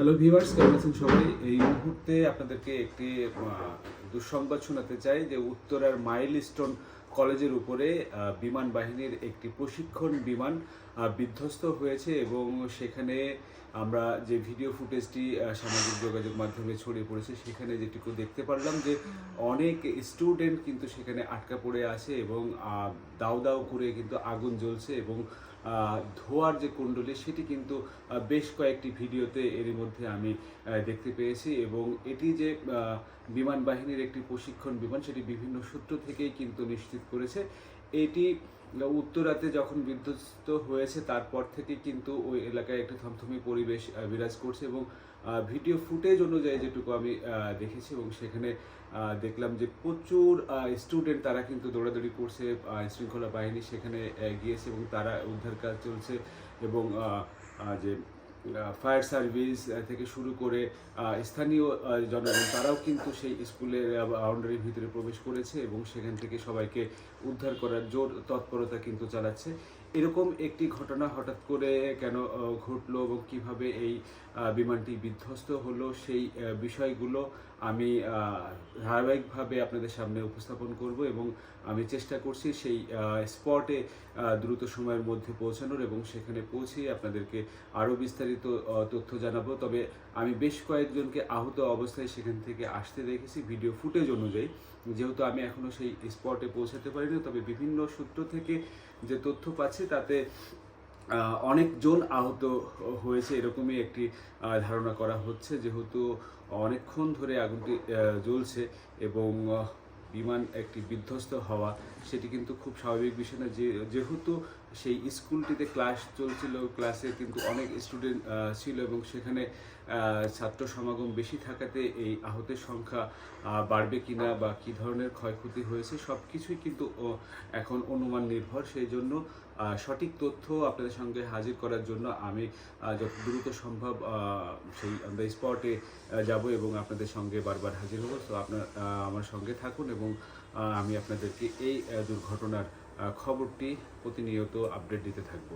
Hello viewers কেমন আছেন সবাই? এই মুহূর্তে আপনাদেরকে একটি দুঃসংবাদ শোনাতে চাই যে উত্তরার মাইলস্টোন কলেজের উপরে বিমান বাহিনীর একটি প্রশিক্ষণ বিমান বিধ্বস্ত হয়েছে এবং সেখানে আমরা যে ভিডিও ফুটেজটি সামাজিক যোগাযোগ মাধ্যমে ছড়িয়ে পড়েছে, সেখানে যেটুকু দেখতে পারলাম যে অনেক স্টুডেন্ট কিন্তু সেখানে আটকা পড়ে আছে এবং দাউ দাউ করে কিন্তু আগুন জ্বলছে এবং ধোঁয়ার যে কুণ্ডলী সেটি কিন্তু বেশ কয়েকটি ভিডিওতে এরই মধ্যে আমি দেখতে পেয়েছি এবং এটি যে বিমান বাহিনীর একটি প্রশিক্ষণ বিমান, সেটি বিভিন্ন সূত্র থেকেই কিন্তু নিশ্চিত করেছে। এটি উত্তরাতে যখন বিধ্বস্ত হয়েছে, তারপর থেকে কিন্তু ওই এলাকায় একটি থমথমি পরিবেশ বিরাজ করছে এবং ভিডিও ফুটেজ অনুযায়ী যেটুকু আমি দেখেছি এবং সেখানে দেখলাম যে প্রচুর স্টুডেন্ট তারা কিন্তু দৌড়াদৌড়ি করছে শৃঙ্খলা বাহিনী সেখানে গিয়েছে এবং তারা উদ্ধার কাজ চলছে এবং যে ফায়ার সার্ভিস থেকে শুরু করে স্থানীয় জনগণ, তারাও কিন্তু সেই স্কুলের বাউন্ডারির ভিতরে প্রবেশ করেছে এবং সেখান থেকে সবাইকে উদ্ধার করার জোর, তৎপরতা কিন্তু চালাচ্ছে। এরকম একটি ঘটনা হঠাৎ করে কেন ঘটলো এবং কীভাবে এই বিমানটি বিধ্বস্ত হলো, সেই বিষয়গুলো আমি ধারাবাহিকভাবে আপনাদের সামনে উপস্থাপন করব এবং আমি চেষ্টা করছি সেই স্পটে দ্রুত সময়ের মধ্যে পৌঁছানোর এবং সেখানে পৌঁছে আপনাদেরকে আরও বিস্তারিত আহ, তথ্য জানাব। তবে আমি বেশ কয়েকজনকে আহত অবস্থায় সেখান থেকে আসতে দেখেছি ভিডিও ফুটেজ অনুযায়ী। যেহেতু আমি এখনও সেই স্পটে পৌঁছাতে পারিনি তবে বিভিন্ন সূত্র থেকে যে তথ্য পাচ্ছি তাতে অনেকজন আহত হয়েছে এরকমই একটি ধারণা করা হচ্ছে। যেহেতু অনেকক্ষণ ধরে আগুনটি জ্বলছে এবং বিমান একটি বিধ্বস্ত হওয়া সেটি কিন্তু খুব স্বাভাবিক বিষয় না। যে যেহেতু সেই স্কুলটিতে ক্লাস চলছিল, ক্লাসে কিন্তু অনেক স্টুডেন্ট ছিল এবং সেখানে ছাত্র সমাগম বেশি থাকাতে এই আহতের সংখ্যা বাড়বে কিনা বা কী ধরনের ক্ষয়ক্ষতি হয়েছে সব কিছুই কিন্তু এখন অনুমান নির্ভর। সেই জন্য সঠিক তথ্য আপনাদের সঙ্গে হাজির করার জন্য আমি যত দ্রুত সম্ভব সেই দ্য স্পটে যাব এবং আপনাদের সঙ্গে বারবার হাজির হব। তো আপনার আমার সঙ্গে থাকুন এবং আমি আপনাদেরকে এই দুর্ঘটনার খবরটি প্রতিনিয়ত আপডেট দিতে থাকব।